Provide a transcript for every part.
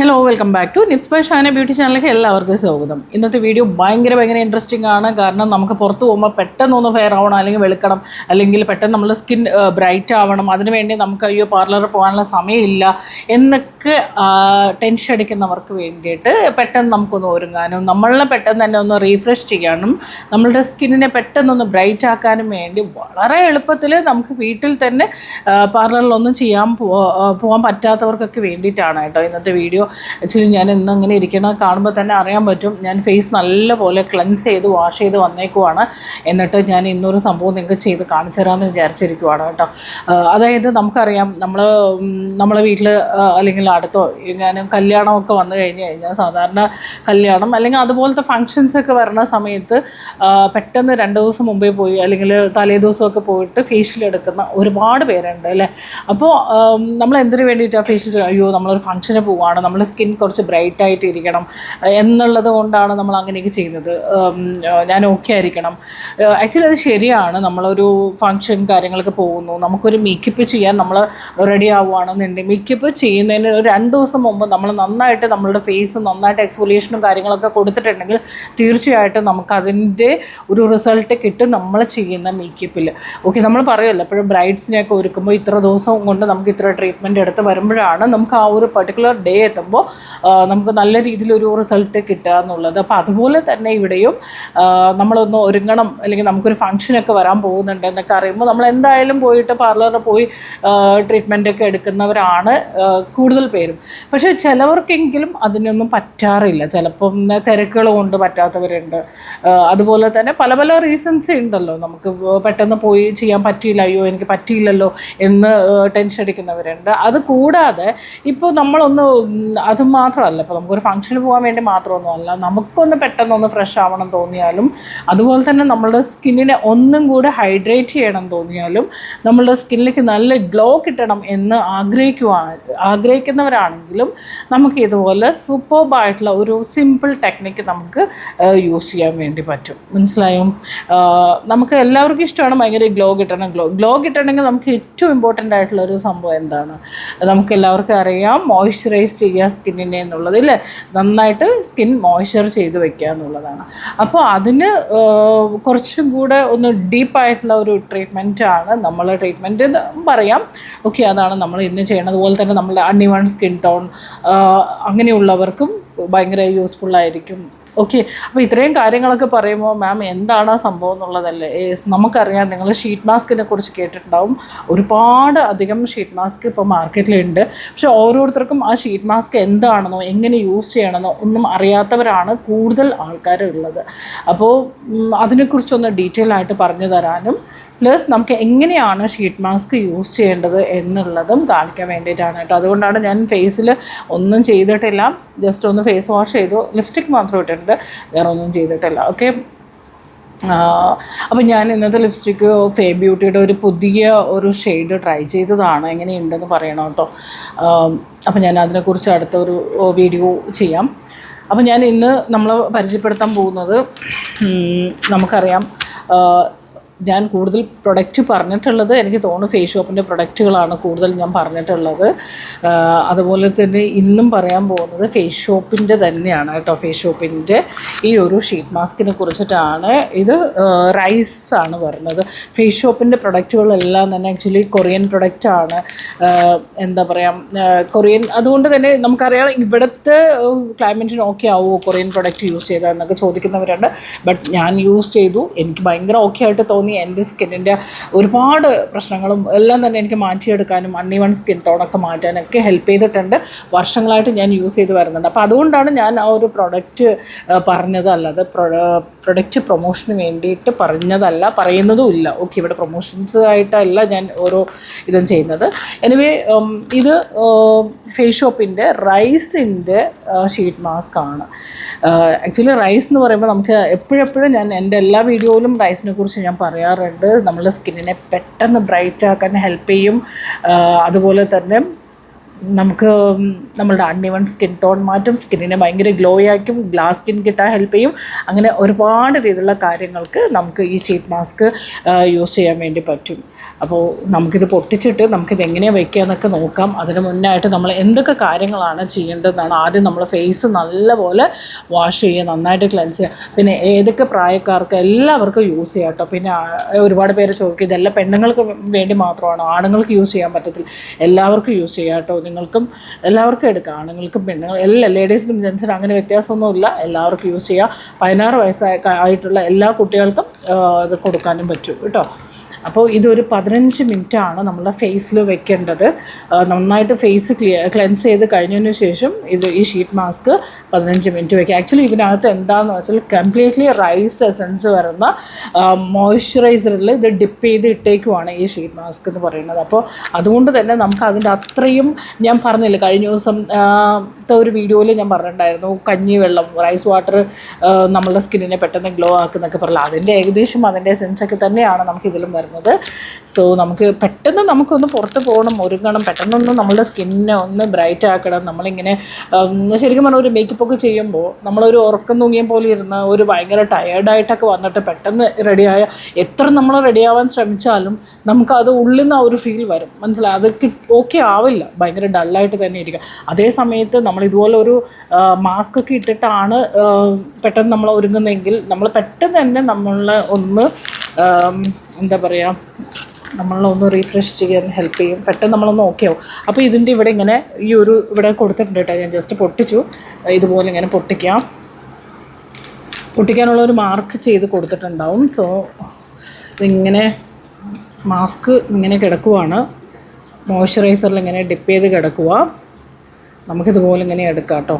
Hello welcome back to Nips by Shana beauty ചാനലിലേക്ക് എല്ലാവർക്കും സ്വാഗതം. ഇന്നത്തെ വീഡിയോ ഭയങ്കര ഭയങ്കര ഇൻട്രസ്റ്റിംഗ് ആണ്. കാരണം നമുക്ക് പുറത്ത് പോകുമ്പോൾ പെട്ടെന്ന് ഒന്ന് ഫെയർ ആവണം അല്ലെങ്കിൽ വെളുക്കണം അല്ലെങ്കിൽ പെട്ടെന്ന് നമ്മുടെ സ്കിൻ ബ്രൈറ്റ് ആവണം. അതിനുവേണ്ടി നമുക്ക് അയ്യോ പാർലറിൽ പോകാനുള്ള സമയമില്ല എന്നൊക്കെ ടെൻഷൻ അടിക്കുന്നവർക്ക് വേണ്ടിയിട്ട് പെട്ടെന്ന് നമുക്കൊന്ന് ഒരുങ്ങാനും നമ്മളെ പെട്ടെന്ന് തന്നെ ഒന്ന് റീഫ്രഷ് ചെയ്യാനും നമ്മളുടെ സ്കിന്നിനെ പെട്ടെന്നൊന്ന് ബ്രൈറ്റ് ആക്കാനും വേണ്ടി വളരെ എളുപ്പത്തിൽ നമുക്ക് വീട്ടിൽ തന്നെ പാർലറിലൊന്നും ചെയ്യാൻ പോകാൻ പറ്റാത്തവർക്കൊക്കെ വേണ്ടിയിട്ടാണ് കേട്ടോ ഇന്നത്തെ വീഡിയോ ആക്ച്വലി ഞാൻ ഇന്ന് ഇരിക്കണം കാണുമ്പോൾ തന്നെ അറിയാൻ പറ്റും. ഞാൻ ഫേസ് നല്ലപോലെ ക്ലെൻസ് ചെയ്ത് വാഷ് ചെയ്ത് വന്നേക്കുവാണ്. എന്നിട്ട് ഞാൻ ഇന്നൊരു സംഭവം നിങ്ങൾക്ക് ചെയ്ത് കാണിച്ചു തരാമെന്ന് വിചാരിച്ചിരിക്കുവാണ് കേട്ടോ. അതായത് നമുക്കറിയാം നമ്മൾ നമ്മളെ വീട്ടിൽ അല്ലെങ്കിൽ അടുത്തോ ഞാൻ കല്യാണമൊക്കെ വന്നു കഴിഞ്ഞ് കഴിഞ്ഞാൽ സാധാരണ കല്യാണം അല്ലെങ്കിൽ അതുപോലത്തെ ഫങ്ഷൻസ് ഒക്കെ വരുന്ന സമയത്ത് പെട്ടെന്ന് രണ്ട് ദിവസം മുമ്പേ പോയി അല്ലെങ്കിൽ തലേ ദിവസമൊക്കെ പോയിട്ട് ഫേഷ്യൽ എടുക്കുന്ന ഒരുപാട് പേരുണ്ട് അല്ലേ? അപ്പോൾ നമ്മൾ എന്തിനു വേണ്ടിയിട്ടാണ് ഫേഷ്യൽ അയ്യോ നമ്മളൊരു ഫംഗ്ഷന് പോവുകയാണ് നമ്മുടെ സ്കിൻ കുറച്ച് ബ്രൈറ്റ് ആയിട്ട് ഇരിക്കണം എന്നുള്ളത് കൊണ്ടാണ് നമ്മൾ അങ്ങനെയൊക്കെ ചെയ്യുന്നത്. ഞാൻ ഓക്കെ ആയിരിക്കണം. ആക്ച്വലി അത് ശരിയാണ്. നമ്മളൊരു ഫങ്ഷൻ കാര്യങ്ങളൊക്കെ പോകുന്നു. നമുക്കൊരു മേക്കപ്പ് ചെയ്യാൻ നമ്മൾ റെഡി ആവുകയാണെന്നുണ്ടെങ്കിൽ മേക്കപ്പ് ചെയ്യുന്നതിന് ഒരു രണ്ട് ദിവസം മുമ്പ് നമ്മൾ നന്നായിട്ട് നമ്മളുടെ ഫേസ് നന്നായിട്ട് എക്സ്പോലിയേഷനും കാര്യങ്ങളൊക്കെ കൊടുത്തിട്ടുണ്ടെങ്കിൽ തീർച്ചയായിട്ടും നമുക്കതിന്റെ ഒരു റിസൾട്ട് കിട്ടും നമ്മൾ ചെയ്യുന്ന മേക്കപ്പിൽ ഓക്കെ നമ്മൾ പറയുമല്ലോ എപ്പോഴും ബ്രൈഡ്സിനെയൊക്കെ ഒരുക്കുമ്പോൾ ഇത്ര ദിവസം കൊണ്ട് നമുക്ക് ഇത്ര ട്രീറ്റ്മെന്റ് എടുത്ത് വരുമ്പോഴാണ് നമുക്ക് ആ ഒരു പർട്ടിക്കുലർ ഡേ ആ, നമുക്ക് നല്ല രീതിയിലൊരു റിസൾട്ട് കിട്ടുക എന്നുള്ളത്. അപ്പോൾ അതുപോലെ തന്നെ ഇവിടെയും നമ്മളൊന്ന് ഒരുങ്ങണം അല്ലെങ്കിൽ നമുക്കൊരു ഫംഗ്ഷനൊക്കെ വരാൻ പോകുന്നുണ്ട് എന്നൊക്കെ അറിയുമ്പോൾ നമ്മൾ എന്തായാലും പോയിട്ട് പാർലറിൽ പോയി ട്രീറ്റ്മെന്റ് ഒക്കെ എടുക്കുന്നവരാണ് കൂടുതൽ പേരും. പക്ഷേ ചിലവർക്കെങ്കിലും അതിനൊന്നും പറ്റാറില്ല. ചിലപ്പം തിരക്കുകൾ കൊണ്ട് പറ്റാത്തവരുണ്ട്. അതുപോലെ തന്നെ പല പല റീസൺസ് ഉണ്ടല്ലോ. നമുക്ക് പെട്ടെന്ന് പോയി ചെയ്യാൻ പറ്റിയില്ല അയ്യോ എനിക്ക് പറ്റിയില്ലല്ലോ എന്ന് ടെൻഷൻ അടിക്കുന്നവരുണ്ട്. അത് കൂടാതെ ഇപ്പോൾ നമ്മളൊന്ന് അത് മാത്രമല്ല ഇപ്പോൾ നമുക്കൊരു ഫംഗ്ഷന് പോകാൻ വേണ്ടി മാത്രമൊന്നുമല്ല നമുക്കൊന്ന് പെട്ടെന്നൊന്ന് ഫ്രഷ് ആവണം തോന്നിയാലും അതുപോലെ തന്നെ നമ്മളുടെ സ്കിന്നിനെ ഒന്നും കൂടെ ഹൈഡ്രേറ്റ് ചെയ്യണം തോന്നിയാലും നമ്മളുടെ സ്കിന്നിലേക്ക് നല്ല ഗ്ലോ കിട്ടണം എന്ന് ആഗ്രഹിക്കുവാണ് ആഗ്രഹിക്കുന്നവരാണെങ്കിലും നമുക്ക് ഇതുപോലെ സൂപ്പർബായിട്ടുള്ള ഒരു സിമ്പിൾ ടെക്നിക്ക് നമുക്ക് യൂസ് ചെയ്യാൻ വേണ്ടി പറ്റും. മനസ്സിലായോ? നമുക്ക് എല്ലാവർക്കും ഇഷ്ടമാണ് ഭയങ്കര ഗ്ലോ കിട്ടണം ഗ്ലോ ഗ്ലോ കിട്ടണമെങ്കിൽ നമുക്ക് ഏറ്റവും ഇമ്പോർട്ടന്റ് ആയിട്ടുള്ള ഒരു സംഭവം എന്താണ്? നമുക്ക് എല്ലാവർക്കും അറിയാം മോയ്സ്ചറൈസ് ചെയ്യുക സ്കിന്നിനെ എന്നുള്ളത് ഇല്ലേ? നന്നായിട്ട് സ്കിൻ മോയ്സ്ചർ ചെയ്ത് വെക്കുക എന്നുള്ളതാണ്. അപ്പോൾ അതിന് കുറച്ചും കൂടെ ഒന്ന് ഡീപ്പായിട്ടുള്ള ഒരു ട്രീറ്റ്മെന്റ് ആണ് നമ്മൾ ട്രീറ്റ്മെന്റ് പറയാം. ഓക്കെ അതാണ് നമ്മൾ ഇന്ന് ചെയ്യണത്. അതുപോലെ തന്നെ നമ്മുടെ അൺഇവൺ സ്കിൻ ടോൺ അങ്ങനെയുള്ളവർക്കും ഭയങ്കര യൂസ്ഫുൾ ആയിരിക്കും ഓക്കെ അപ്പോൾ ഇത്രയും കാര്യങ്ങളൊക്കെ പറയുമ്പോൾ മാം എന്താണ് ആ സംഭവം എന്നുള്ളതല്ലേ? നമുക്കറിയാം നിങ്ങൾ ഷീറ്റ് മാസ്കിനെ കുറിച്ച് കേട്ടിട്ടുണ്ടാവും. ഒരുപാട് അധികം ഷീറ്റ് മാസ്ക് ഇപ്പോൾ മാർക്കറ്റിലുണ്ട് പക്ഷെ ഓരോരുത്തർക്കും ആ ഷീറ്റ് മാസ്ക് എന്താണെന്നോ എങ്ങനെ യൂസ് ചെയ്യണമെന്നോ ഒന്നും അറിയാത്തവരാണ് കൂടുതൽ ആൾക്കാരുള്ളത്. അപ്പോൾ അതിനെക്കുറിച്ചൊന്ന് ഡീറ്റെയിൽ ആയിട്ട് പറഞ്ഞു തരാനും പ്ലസ് നമുക്ക് എങ്ങനെയാണ് ഷീറ്റ് മാസ്ക് യൂസ് ചെയ്യേണ്ടത് എന്നുള്ളതും കാണിക്കാൻ വേണ്ടിയിട്ടാണ് കേട്ടോ. അതുകൊണ്ടാണ് ഞാൻ ഫേസിൽ ഒന്നും ചെയ്തിട്ടില്ല. ജസ്റ്റ് ഒന്ന് ഫേസ് വാഷ് ചെയ്തു. ലിപ്സ്റ്റിക് മാത്രം ഇട്ടിട്ടുണ്ട്. വേറെ ഒന്നും ചെയ്തിട്ടില്ല. ഓക്കെ അപ്പോൾ ഞാൻ ഇന്നത്തെ ലിപ്സ്റ്റിക്ക് ഫേ ബ്യൂട്ടിയുടെ ഒരു പുതിയ ഒരു ഷെയ്ഡ് ട്രൈ ചെയ്തതാണ്. എങ്ങനെയുണ്ടെന്ന് പറയണം കേട്ടോ. അപ്പോൾ ഞാൻ അതിനെക്കുറിച്ച് അടുത്ത ഒരു വീഡിയോ ചെയ്യാം. അപ്പോൾ ഞാൻ ഇന്ന് നമ്മൾ പരിചയപ്പെടുത്താൻ പോകുന്നത് നമുക്കറിയാം. ഞാൻ കൂടുതൽ പ്രൊഡക്റ്റ് പറഞ്ഞിട്ടുള്ളത് എനിക്ക് തോന്നുന്നു ഫേസ് ഷോപ്പിന്റെ പ്രൊഡക്റ്റുകളാണ് കൂടുതൽ ഞാൻ പറഞ്ഞിട്ടുള്ളത്. അതുപോലെ തന്നെ ഇന്നും പറയാൻ പോകുന്നത് ഫേസ് ഷോപ്പിന്റെ തന്നെയാണ് കേട്ടോ. ഫേസ് ഷോപ്പിന്റെ ഈ ഒരു ഷീറ്റ് മാസ്കിനെ കുറിച്ചിട്ടാണ്. ഇത് റൈസ് ആണ് വരുന്നത്. ഫേസ് ഷോപ്പിന്റെ പ്രൊഡക്റ്റുകളെല്ലാം തന്നെ ആക്ച്വലി കൊറിയൻ പ്രൊഡക്റ്റാണ് എന്താ പറയുക കൊറിയൻ അതുകൊണ്ട് തന്നെ നമുക്കറിയാം ഇവിടുത്തെ ക്ലൈമറ്റിന് ഓക്കെ ആവുമോ കൊറിയൻ പ്രൊഡക്റ്റ് യൂസ് ചെയ്താൽ എന്നൊക്കെ ചോദിക്കുന്നവരുണ്ട്. ബട്ട് ഞാൻ യൂസ് ചെയ്തു. എനിക്ക് ഭയങ്കര ഓക്കെ ആയിട്ട് തോന്നി. എന്റെ സ്കിന്നിന്റെ ഒരുപാട് പ്രശ്നങ്ങളും എല്ലാം തന്നെ എനിക്ക് മാറ്റിയെടുക്കാനും അൺഇവൺ സ്കിൻ ടോണൊക്കെ മാറ്റാനൊക്കെ ഹെൽപ്പ് ചെയ്തിട്ടുണ്ട്. വർഷങ്ങളായിട്ട് ഞാൻ യൂസ് ചെയ്ത് വരുന്നുണ്ട്. അപ്പോൾ അതുകൊണ്ടാണ് ഞാൻ ആ ഒരു പ്രൊഡക്റ്റ് പറഞ്ഞത് അല്ലാതെ പ്രൊഡക്റ്റ് പ്രൊമോഷന് വേണ്ടിയിട്ട് പറഞ്ഞതല്ല പറയുന്നതും ഇല്ല. ഓക്കെ ഇവിടെ പ്രൊമോഷൻസ് ആയിട്ടല്ല ഞാൻ ഓരോ ഇതും ചെയ്യുന്നത്. എനിവേ ഇത് ഫേസ് ഷോപ്പിന്റെ റൈസിന്റെ ഷീറ്റ് മാസ്ക് ആണ്. ആക്ച്വലി റൈസ് എന്ന് പറയുമ്പോൾ നമുക്ക് എപ്പോഴെപ്പോഴും ഞാൻ എന്റെ എല്ലാ വീഡിയോയിലും റൈസിനെ കുറിച്ച് ഞാൻ പറയാറുണ്ട്. നമ്മളുടെ സ്കിന്നിനെ പെട്ടെന്ന് ബ്രൈറ്റ് ആക്കാൻ ഹെൽപ്പ് ചെയ്യും. അതുപോലെ തന്നെ നമുക്ക് നമ്മളുടെ അൺഇവൺ സ്കിൻ ടോൺ മാറ്റും സ്കിന്നിനെ ഭയങ്കര ഗ്ലോ ആക്കും ഗ്ലാസ് സ്കിൻ കിട്ടാൻ ഹെൽപ്പ് ചെയ്യും. അങ്ങനെ ഒരുപാട് രീതിയിലുള്ള കാര്യങ്ങൾക്ക് നമുക്ക് ഈ ഷീറ്റ് മാസ്ക് യൂസ് ചെയ്യാൻ വേണ്ടി പറ്റും. അപ്പോൾ നമുക്കിത് പൊട്ടിച്ചിട്ട് നമുക്കിത് എങ്ങനെയാണ് വയ്ക്കുക എന്നൊക്കെ നോക്കാം. അതിന് മുന്നായിട്ട് നമ്മൾ എന്തൊക്കെ കാര്യങ്ങളാണ് ചെയ്യേണ്ടതെന്നാണ് ആദ്യം നമ്മൾ ഫേസ് നല്ലപോലെ വാഷ് ചെയ്യുക നന്നായിട്ട് ക്ലെൻസ് ചെയ്യുക. പിന്നെ ഏതൊക്കെ പ്രായക്കാർക്ക് എല്ലാവർക്കും യൂസ് ചെയ്യാം കേട്ടോ. പിന്നെ ഒരുപാട് പേര് ചോദിക്കും ഇതെല്ലാം പെണ്ണുങ്ങൾക്ക് വേണ്ടി മാത്രമാണ്? ആണുങ്ങൾക്ക് യൂസ് ചെയ്യാൻ പറ്റത്തില്ല. എല്ലാവർക്കും യൂസ് ചെയ്യാം കേട്ടോ. നിങ്ങൾക്കും എല്ലാവർക്കും എടുക്കാം. ആണുങ്ങൾക്കും പെണ്ണുങ്ങൾ എല്ലാ ലേഡീസിനും ജെൻസിനും അങ്ങനെ വ്യത്യാസമൊന്നുമില്ല. എല്ലാവർക്കും യൂസ് ചെയ്യാം. പതിനാറ് വയസ്സായ ആയിട്ടുള്ള എല്ലാ കുട്ടികൾക്കും ഇത് കൊടുക്കാനും പറ്റും. കേട്ടോ? അപ്പോൾ ഇതൊരു പതിനഞ്ച് മിനിറ്റാണ് നമ്മുടെ ഫേസിൽ വെക്കേണ്ടത്. നന്നായിട്ട് ഫേസ് ക്ലിയർ ക്ലെൻസ് ചെയ്ത് കഴിഞ്ഞതിന് ശേഷം ഇത് ഈ ഷീറ്റ് മാസ്ക് പതിനഞ്ച് മിനിറ്റ് വെക്കുക. ആക്ച്വലി ഇതിനകത്ത് എന്താണെന്ന് വെച്ചാൽ കംപ്ലീറ്റ്ലി റൈസ് എസൻസ് വരുന്ന മോയ്സ്ചറൈസറിൽ ഇത് ഡിപ്പ് ചെയ്ത് ഇട്ടേക്കുവാണ് ഈ ഷീറ്റ് മാസ്ക് എന്ന് പറയുന്നത്. അപ്പോൾ അതുകൊണ്ട് തന്നെ നമുക്ക് അതിന്റെ അത്രയും ഞാൻ പറഞ്ഞില്ല കഴിഞ്ഞ ദിവസം ആ, ത്തെ ഒരു വീഡിയോയിൽ ഞാൻ പറഞ്ഞിട്ടുണ്ടായിരുന്നു കഞ്ഞി വെള്ളം റൈസ് വാട്ടർ നമ്മളുടെ സ്കിന്നിനെ പെട്ടെന്ന് ഗ്ലോ ആക്കുന്നൊക്കെ പറഞ്ഞില്ല അതിന്റെ ഏകദേശം അതിന്റെ സെൻസൊക്കെ തന്നെയാണ് നമുക്ക് ഇതിലും വരുന്നത്. സോ നമുക്ക് പെട്ടെന്ന് നമുക്കൊന്ന് പുറത്ത് പോകണം ഒരുങ്ങണം പെട്ടെന്നൊന്ന് നമ്മളുടെ സ്കിന്നിനെ ഒന്ന് ബ്രൈറ്റ് ആക്കണം. നമ്മളിങ്ങനെ ശരിക്കും പറഞ്ഞാൽ ഒരു മേക്കപ്പ് ഒക്കെ ചെയ്യുമ്പോൾ നമ്മളൊരു ഉറക്കം തൂങ്ങിയ പോലെ ഇരുന്ന ഒരു ഭയങ്കര ടയേർഡായിട്ടൊക്കെ വന്നിട്ട് പെട്ടെന്ന് റെഡിയായ എത്ര നമ്മൾ റെഡിയാവാൻ ശ്രമിച്ചാലും നമുക്കത് ഉള്ളിൽ നിന്ന് ആ ഒരു ഫീൽ വരും. മനസ്സിലായി? അത് ഓക്കെ ആവില്ല. ഭയങ്കര ഡള്ളായിട്ട് തന്നെ ഇരിക്കുക. അതേ സമയത്ത് നമ്മൾ ഇതുപോലെ ഒരു മാസ്ക് ഒക്കെ ഇട്ടിട്ടാണ് പെട്ടെന്ന് നമ്മൾ ഒരുങ്ങുന്നതെങ്കിൽ നമ്മൾ പെട്ടെന്ന് തന്നെ നമ്മളെ ഒന്ന് എന്താ പറയുക നമ്മളെ ഒന്ന് റീഫ്രഷ് ചെയ്യാൻ ഹെൽപ്പ് ചെയ്യും. പെട്ടെന്ന് നമ്മളൊന്ന് ഓക്കെ ആവും അപ്പോൾ ഇതിന്റെ ഇവിടെ ഇങ്ങനെ ഈ ഒരു ഇവിടെ കൊടുത്തിട്ടുണ്ട് കേട്ടോ. ഞാൻ ജസ്റ്റ് പൊട്ടിച്ചു. ഇതുപോലെ ഇങ്ങനെ പൊട്ടിക്കാം. പൊട്ടിക്കാനുള്ള ഒരു മാർക്ക് ചെയ്ത് കൊടുത്തിട്ടുണ്ടാവും. സോ ഇതിങ്ങനെ മാസ്ക് ഇങ്ങനെ കിടക്കുവാണ്. മോയ്സ്ചറൈസറിൽ ഇങ്ങനെ ഡിപ്പ് ചെയ്ത് കിടക്കുക നമുക്കിതുപോലെ ഇങ്ങനെ എടുക്കാം കേട്ടോ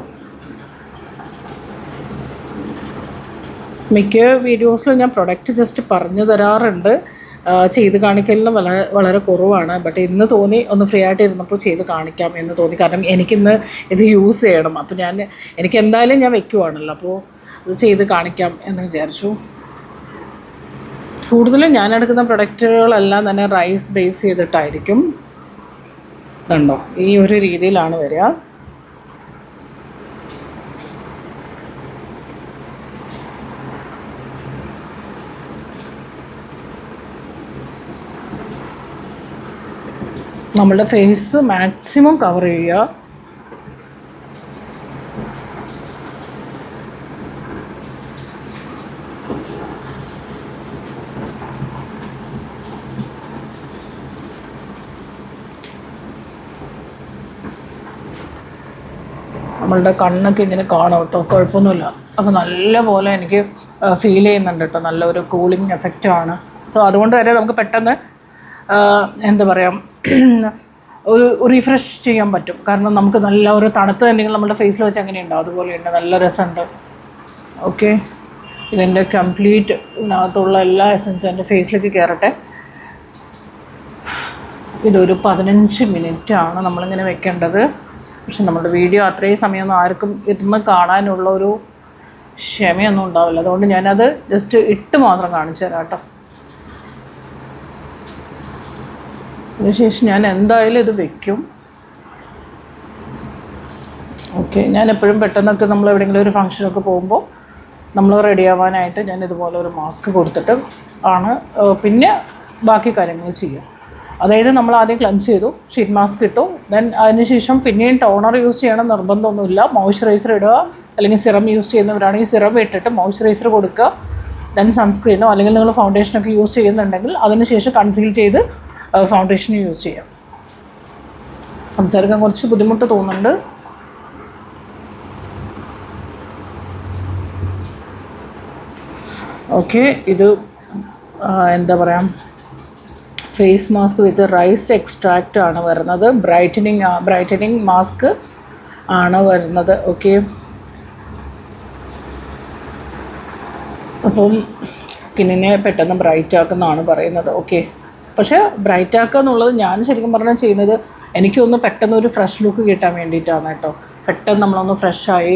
മിക്ക വീഡിയോസിലും ഞാൻ പ്രൊഡക്റ്റ് ജസ്റ്റ് പറഞ്ഞു തരാറുണ്ട്. ചെയ്ത് കാണിക്കലിന് വളരെ വളരെ കുറവാണ്. ബട്ട് ഇന്ന് തോന്നി ഒന്ന് ഫ്രീ ആയിട്ട് ഇരുന്നപ്പോൾ ചെയ്ത് കാണിക്കാം എന്ന് തോന്നി. കാരണം എനിക്കിന്ന് ഇത് യൂസ് ചെയ്യണം. അപ്പോൾ ഞാൻ എനിക്ക് എന്തായാലും ഞാൻ വെക്കുവാണല്ലോ. അപ്പോൾ ഇത് ചെയ്ത് കാണിക്കാം എന്ന് വിചാരിച്ചു. കൂടുതലും ഞാൻ എടുക്കുന്ന പ്രൊഡക്റ്റുകളെല്ലാം തന്നെ റൈസ് ബേസ് ചെയ്തിട്ടായിരിക്കും. ഇതുണ്ടോ ഈ ഒരു രീതിയിലാണ് വരിക. നമ്മളുടെ ഫേസ് മാക്സിമം കവർ ചെയ്യുക. നമ്മളുടെ കണ്ണൊക്കെ ഇങ്ങനെ കാണും കേട്ടോ. കുഴപ്പമൊന്നുമില്ല. അപ്പോൾ നല്ല പോലെ എനിക്ക് ഫീൽ ചെയ്യുന്നുണ്ട് കേട്ടോ. നല്ലൊരു കൂളിംഗ് എഫക്റ്റാണ് സോ അതുകൊണ്ട് തന്നെ നമുക്ക് പെട്ടെന്ന് എന്താ പറയുക ഒരു റീഫ്രഷ് ചെയ്യാൻ പറ്റും. കാരണം നമുക്ക് നല്ല ഒരു തണുത്ത എന്തെങ്കിലും നമ്മുടെ ഫേസിൽ വെച്ച് അങ്ങനെയുണ്ടാവും അതുപോലെയുണ്ട് നല്ല രസമുണ്ട്. ഓക്കെ ഇതിന്റെ കംപ്ലീറ്റ് ഇതിനകത്തുള്ള എല്ലാ എസൻസും എന്റെ ഫേസിലേക്ക് കയറട്ടെ. ഇതൊരു പതിനഞ്ച് മിനിറ്റ് ആണ് നമ്മളിങ്ങനെ വെക്കേണ്ടത്. പക്ഷെ നമ്മുടെ വീഡിയോ അത്രയും സമയമൊന്നും ആർക്കും ഇരുന്ന് കാണാനുള്ള ഒരു ക്ഷമയൊന്നും ഉണ്ടാവില്ല. അതുകൊണ്ട് ഞാനത് ജസ്റ്റ് ഇട്ട് മാത്രം കാണിച്ചു തരാം കേട്ടോ. അതിനുശേഷം ഞാൻ എന്തായാലും ഇത് വെക്കും. ഓക്കെ ഞാൻ എപ്പോഴും പെട്ടെന്നൊക്കെ നമ്മൾ എവിടെയെങ്കിലും ഒരു ഫംഗ്ഷനൊക്കെ പോകുമ്പോൾ നമ്മൾ റെഡി ആവാനായിട്ട് ഞാൻ ഇതുപോലെ ഒരു മാസ്ക് കൊടുത്തിട്ട് ആണ് പിന്നെ ബാക്കി കാര്യങ്ങൾ ചെയ്യുക അതായത് നമ്മൾ ആദ്യം ക്ലൻസ് ചെയ്തു ഷീറ്റ് മാസ്ക് ഇട്ടു ദെൻ അതിനുശേഷം പിന്നെയും ടോണർ യൂസ് ചെയ്യണം നിർബന്ധമൊന്നുമില്ല. മോയ്സ്ചറൈസർ ഇടുക അല്ലെങ്കിൽ സിറം യൂസ് ചെയ്യുന്നവരാണെങ്കിൽ സിറം ഇട്ടിട്ട് മോയ്സ്ചറൈസർ കൊടുക്കുക ദെൻ സൺസ്ക്രീനോ അല്ലെങ്കിൽ നിങ്ങൾ ഫൗണ്ടേഷനൊക്കെ യൂസ് ചെയ്യുന്നുണ്ടെങ്കിൽ അതിനുശേഷം കൺസീൽ ചെയ്ത് ഫൗണ്ടേഷൻ യൂസ് ചെയ്യാം. സംസാരിക്കാൻ കുറച്ച് ബുദ്ധിമുട്ട് തോന്നുന്നുണ്ട്. ഓക്കെ ഇത് എന്താ പറയുക face mask with rice extract ആണ് വരുന്നത്. ബ്രൈറ്റനിങ് ബ്രൈറ്റനിങ് മാസ്ക് ആണ് വരുന്നത്. ഓക്കെ അപ്പം സ്കിന്നിനെ പെട്ടെന്ന് ബ്രൈറ്റ് ആക്കുന്നതാണ് പറയുന്നത്. ഓക്കെ പക്ഷേ ബ്രൈറ്റ് ആക്കുക എന്നുള്ളത് ഞാൻ ശരിക്കും പറഞ്ഞാൽ ചെയ്യുന്നത് എനിക്കൊന്ന് പെട്ടെന്ന് ഒരു ഫ്രഷ് ലുക്ക് കിട്ടാൻ വേണ്ടിയിട്ടാണ് കേട്ടോ. പെട്ടെന്ന് നമ്മളൊന്ന് ഫ്രഷായി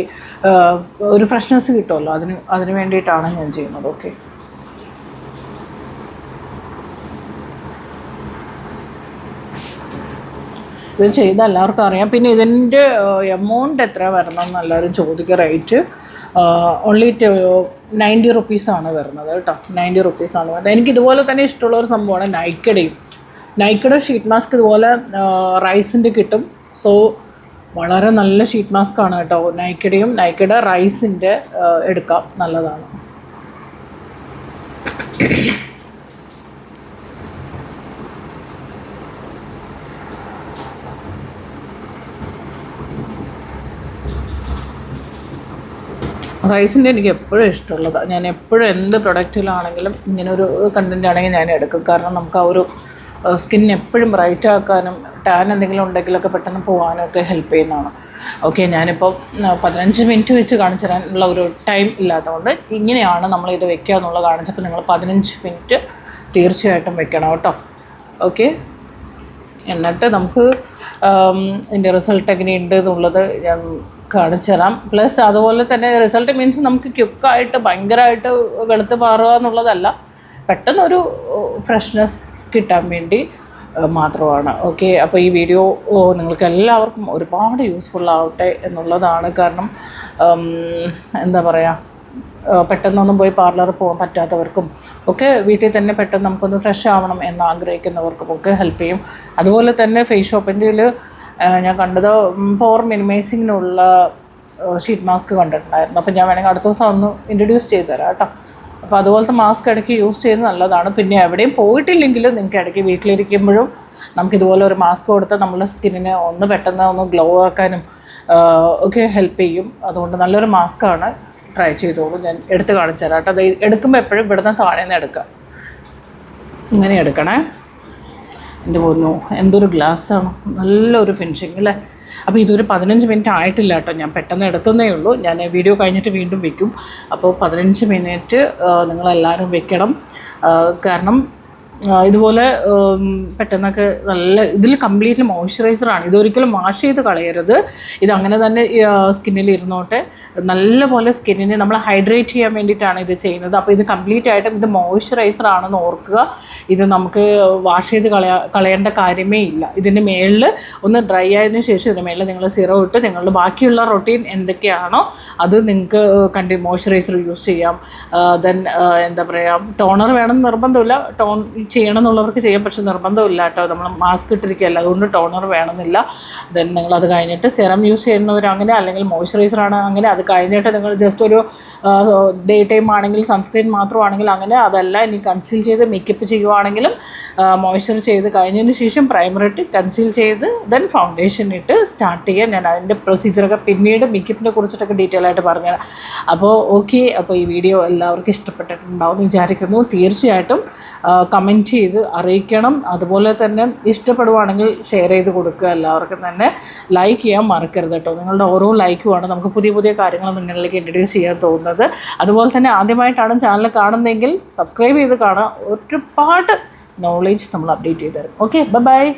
ഒരു ഫ്രഷ്നെസ് കിട്ടുമല്ലോ. അതിന് അതിന് വേണ്ടിയിട്ടാണ് ഞാൻ ചെയ്യുന്നത്. ഓക്കെ ഇത് ചെയ്ത എല്ലാവർക്കും അറിയാം. പിന്നെ ഇതിന്റെ എമൗണ്ട് എത്ര വരണം എന്ന് എല്ലാവരും ചോദിക്കുക റേറ്റ് ഓൺലി നയന്റി റുപ്പീസാണ് വരുന്നത് കേട്ടോ. നയന്റി റുപ്പീസാണ് വരുന്നത് എനിക്ക് ഇതുപോലെ തന്നെ ഇഷ്ടമുള്ള ഒരു സംഭവമാണ് നൈക്കടയും നൈക്കയുടെ ഷീറ്റ് മാസ്ക് ഇതുപോലെ റൈസിന്റെ കിട്ടും. സോ വളരെ നല്ല ഷീറ്റ് മാസ്ക് ആണ് കേട്ടോ. നൈക്കടയും നൈക്കയുടെ റൈസിന്റെ എടുക്കാം. നല്ലതാണ്. റൈസിന്റെ എനിക്ക് എപ്പോഴും ഇഷ്ടമുള്ളതാണ് ഞാൻ എപ്പോഴും എന്ത് പ്രൊഡക്റ്റിലാണെങ്കിലും ഇങ്ങനെ ഒരു കണ്ടന്റ് ആണെങ്കിൽ ഞാൻ എടുക്കും. കാരണം നമുക്ക് ആ ഒരു സ്കിൻ എപ്പോഴും ബ്രൈറ്റ് ആക്കാനും ടാൻ എന്തെങ്കിലും ഉണ്ടെങ്കിലൊക്കെ പെട്ടെന്ന് പോകാനും ഒക്കെ ഹെൽപ്പ് ചെയ്യുന്നതാണ് ഓക്കെ ഞാനിപ്പോൾ പതിനഞ്ച് മിനിറ്റ് വെച്ച് കാണിച്ചു തരാനുള്ള ഒരു ടൈം ഇല്ലാത്തതുകൊണ്ട് ഇങ്ങനെയാണ് നമ്മൾ ഇത് വെക്കുക എന്നുള്ളത് കാണിച്ചപ്പോൾ നിങ്ങൾ പതിനഞ്ച് മിനിറ്റ് തീർച്ചയായിട്ടും വെക്കണം കേട്ടോ. ഓക്കെ എന്നിട്ട് നമുക്ക് ഇതിന്റെ റിസൾട്ട് എങ്ങനെയുണ്ട് എന്നുള്ളത് ഞാൻ കാണിച്ചു തരാം പ്ലസ് അതുപോലെ തന്നെ റിസൾട്ട് മീൻസ് നമുക്ക് ക്യുക്കായിട്ട് ഭയങ്കരമായിട്ട് വെളുത്ത് മാറുക എന്നുള്ളതല്ല. പെട്ടെന്നൊരു ഫ്രഷ്നെസ് കിട്ടാൻ വേണ്ടി മാത്രമാണ്. ഓക്കെ അപ്പോൾ ഈ വീഡിയോ നിങ്ങൾക്ക് എല്ലാവർക്കും ഒരുപാട് യൂസ്ഫുൾ ആവട്ടെ എന്നുള്ളതാണ്. കാരണം എന്താ പറയുക പെട്ടെന്നൊന്നും പോയി പാർലറിൽ പോകാൻ പറ്റാത്തവർക്കും ഒക്കെ വീട്ടിൽ തന്നെ പെട്ടെന്ന് നമുക്കൊന്ന് ഫ്രഷ് ആവണം എന്ന് ആഗ്രഹിക്കുന്നവർക്കും ഒക്കെ ഹെൽപ്പ് ചെയ്യും. അതുപോലെ തന്നെ ഫേസ് ഷോപ്പിന്റെ ഞാൻ കണ്ടത് പവർ മിനിമൈസിങ്ങിനുള്ള ഷീറ്റ് മാസ്ക് കണ്ടിട്ടുണ്ടായിരുന്നു. അപ്പോൾ ഞാൻ വേണമെങ്കിൽ അടുത്ത ദിവസം ഒന്ന് ഇൻട്രൊഡ്യൂസ് ചെയ്ത് തരാം കേട്ടോ. അപ്പോൾ അതുപോലത്തെ മാസ്ക് ഇടയ്ക്ക് യൂസ് ചെയ്യുന്നത് നല്ലതാണ്. പിന്നെ എവിടെയും പോയിട്ടില്ലെങ്കിലും നിങ്ങൾക്ക് ഇടയ്ക്ക് വീട്ടിലിരിക്കുമ്പോഴും നമുക്ക് ഇതുപോലെ ഒരു മാസ്ക് കൊടുത്താൽ നമ്മുടെ സ്കിന്നിനെ ഒന്ന് പെട്ടെന്ന് ഒന്ന് ഗ്ലോ ആക്കാനും ഒക്കെ ഹെൽപ്പ് ചെയ്യും. അതുകൊണ്ട് നല്ലൊരു മാസ്കാണ് ട്രൈ ചെയ്തോളൂ. ഞാൻ എടുത്ത് കാണിച്ചു തരാം കേട്ടോ. അത് എടുക്കുമ്പോൾ എപ്പോഴും ഇവിടുന്ന് താഴെ നിന്ന് ഇങ്ങനെ എടുക്കണേ. എന്റെ പൊന്നു എന്തൊരു ഗ്ലാസ്സാണ്. നല്ലൊരു ഫിനിഷിങ് അല്ലേ? അപ്പോൾ ഇതൊരു പതിനഞ്ച് മിനിറ്റ് ആയിട്ടില്ല കേട്ടോ. ഞാൻ പെട്ടെന്ന് എടുത്തതേ ഉള്ളൂ. ഞാൻ വീഡിയോ കഴിഞ്ഞിട്ട് വീണ്ടും വെക്കും. അപ്പോൾ പതിനഞ്ച് മിനിറ്റ് നിങ്ങളെല്ലാവരും വെക്കണം. കാരണം ഇതുപോലെ പെട്ടെന്നൊക്കെ നല്ല ഇതിൽ കംപ്ലീറ്റ്ലി മോയ്സ്ചറൈസറാണ് ഇതൊരിക്കലും വാഷ് ചെയ്ത് കളയരുത്. ഇതങ്ങനെ തന്നെ സ്കിന്നിൽ ഇരുന്നോട്ടെ. നല്ലപോലെ സ്കിന്നിനെ നമ്മൾ ഹൈഡ്രേറ്റ് ചെയ്യാൻ വേണ്ടിയിട്ടാണ് ഇത് ചെയ്യുന്നത്. അപ്പോൾ ഇത് കംപ്ലീറ്റ് ആയിട്ടും ഇത് മോയ്സ്ചറൈസർ ആണെന്ന് ഓർക്കുക. ഇത് നമുക്ക് വാഷ് ചെയ്ത് കളയാ കളയേണ്ട കാര്യമേ ഇല്ല. ഇതിന്റെ മേളിൽ ഒന്ന് ഡ്രൈ ആയതിനു ശേഷം ഇതിന് മേളിൽ നിങ്ങൾ സിറോ ഇട്ട് നിങ്ങളുടെ ബാക്കിയുള്ള റൊട്ടീൻ എന്തൊക്കെയാണോ അത് നിങ്ങൾക്ക് കണ്ടി മോയ്സ്ചറൈസർ യൂസ് ചെയ്യാം. ദെൻ എന്താ പറയുക ടോണർ വേണം നിർബന്ധമില്ല. ടോൺ ചെയ്യണം എന്നുള്ളവർക്ക് ചെയ്യാം പക്ഷെ നിർബന്ധമില്ല കേട്ടോ. നമ്മൾ മാസ്ക് ഇട്ടിരിക്കുകയല്ല. അതുകൊണ്ട് ടോണർ വേണമെന്നില്ല. ദെൻ നിങ്ങൾ അത് കഴിഞ്ഞിട്ട് സെറം യൂസ് ചെയ്യുന്നവർ അങ്ങനെ അല്ലെങ്കിൽ മോയ്സ്ചറൈസർ ആണ് അങ്ങനെ അത് കഴിഞ്ഞിട്ട് നിങ്ങൾ ജസ്റ്റ് ഒരു ഡേ ടൈം ആണെങ്കിൽ സൺസ്ക്രീൻ മാത്രമാണെങ്കിൽ അങ്ങനെ അതല്ല ഇനി കൺസീൽ ചെയ്ത് മേക്കപ്പ് ചെയ്യുവാണെങ്കിലും മോയ്സ്ചർ ചെയ്ത് കഴിഞ്ഞതിന് ശേഷം പ്രൈമർ ഇട്ട് കൺസീൽ ചെയ്ത് ദെൻ ഫൗണ്ടേഷൻ ഇട്ട് സ്റ്റാർട്ട് ചെയ്യാൻ ഞാൻ അതിന്റെ പ്രൊസീജിയറൊക്കെ പിന്നീട് മേക്കപ്പിനെ കുറിച്ചിട്ടൊക്കെ ഡീറ്റെയിൽ ആയിട്ട് പറഞ്ഞുതരാം. അപ്പോൾ ഓക്കെ അപ്പോൾ ഈ വീഡിയോ എല്ലാവർക്കും ഇഷ്ടപ്പെട്ടിട്ടുണ്ടാവും എന്ന് വിചാരിക്കുന്നു. തീർച്ചയായിട്ടും കമന്റ് ചെയ്ത് അറിയിക്കണം. അതുപോലെ തന്നെ ഇഷ്ടപ്പെടുവാണെങ്കിൽ ഷെയർ ചെയ്ത് കൊടുക്കുക. എല്ലാവർക്കും തന്നെ ലൈക്ക് ചെയ്യാൻ മറക്കരുത് കേട്ടോ. നിങ്ങളുടെ ഓരോ ലൈക്കുമാണ് നമുക്ക് പുതിയ പുതിയ കാര്യങ്ങൾ നിങ്ങളിലേക്ക് ഇൻട്രൊഡ്യൂസ് ചെയ്യാൻ തോന്നുന്നത്. അതുപോലെ തന്നെ ആദ്യമായിട്ടാണ് ചാനൽ കാണുന്നതെങ്കിൽ സബ്സ്ക്രൈബ് ചെയ്ത് കാണുക ഒരുപാട് നോളേജ് നമ്മൾ അപ്ഡേറ്റ് ചെയ്ത് തരും. Okay bye